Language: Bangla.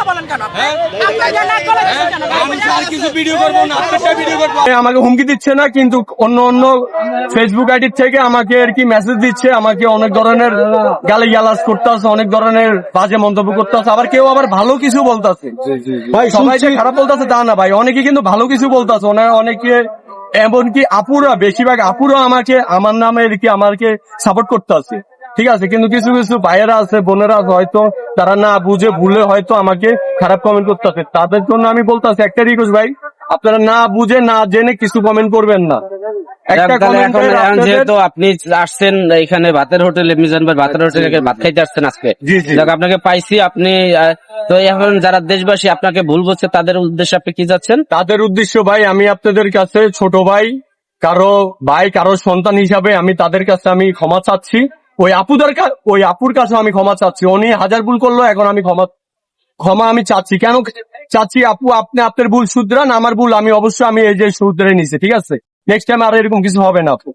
কথা বলেন কেন? আপনি? আপনি যে নাক গলায় দিচ্ছেন কেন? আমি আর কিছু ভিডিও করব না আপনারটা ভিডিও করব। আমাকে হুমকি দিচ্ছে না কিন্তু অন্য অন্য ফেসবুক আইডির থেকে আমাকে আর কি মেসেজ দিচ্ছে আমাকে অনেক ধরনের গালি গালাজ করতেছে অনেক ধরনের বাজে মন্তব্য করতেছে আবার কেউ আবার ভালো কিছু বলতেছে। ভাই সবাই যে খারাপ বলতেছে তা না ভাই অনেকে কিন্তু ভালো কিছু বলতেছে অনেকে এমনকি আপুরা বেশিরভাগ আপুরা আমাকে আমার নামে আর কি আমাকে সাপোর্ট করতেছে। ঠিক আছে কিন্তু কিছু কিছু ভাইয়েরা আছে বোনেরা আছে হয়তো তারা না বুঝে ভুলে হয়তো আমাকে খারাপ কমেন্ট করতেছে। তাদের জন্য আমি বলতেছি একটা রিকোয়েস্ট ভাই আপনারা না বুঝে না জেনে কিছু কমেন্ট করবেন না। যেহেতু আপনি আসছেন এখানে ভাতের হোটেলে ভাতের হোটেলে ভাত খাইতে আসছেন আজকে। আপনাকে পাইছি আপনি তো এখন যারা দেশবাসী আপনাকে ভুল বলছে তাদের উদ্দেশ্যে আপনি কি যাচ্ছেন? তাদের উদ্দেশ্য ভাই আমি আপনাদের কাছে ছোট ভাই কারও ভাই কারও সন্তান হিসাবে আমি তাদের কাছে আমি ক্ষমা চাচ্ছি। ওই আপুদের ওই আপুর কাছে আমি ক্ষমা চাচ্ছি। উনি হাজার ভুল করল, এখন আমি ক্ষমা ক্ষমা আমি চাচ্ছি। কেন চাচ্ছি আপু, আপনি আপনার ভুল শুধরান, আমার ভুল আমি অবশ্যই আমি এই যে শুধরে নিছি, ঠিক আছে? নেক্সট টাইম আর এরকম কিছু হবে না, আপু।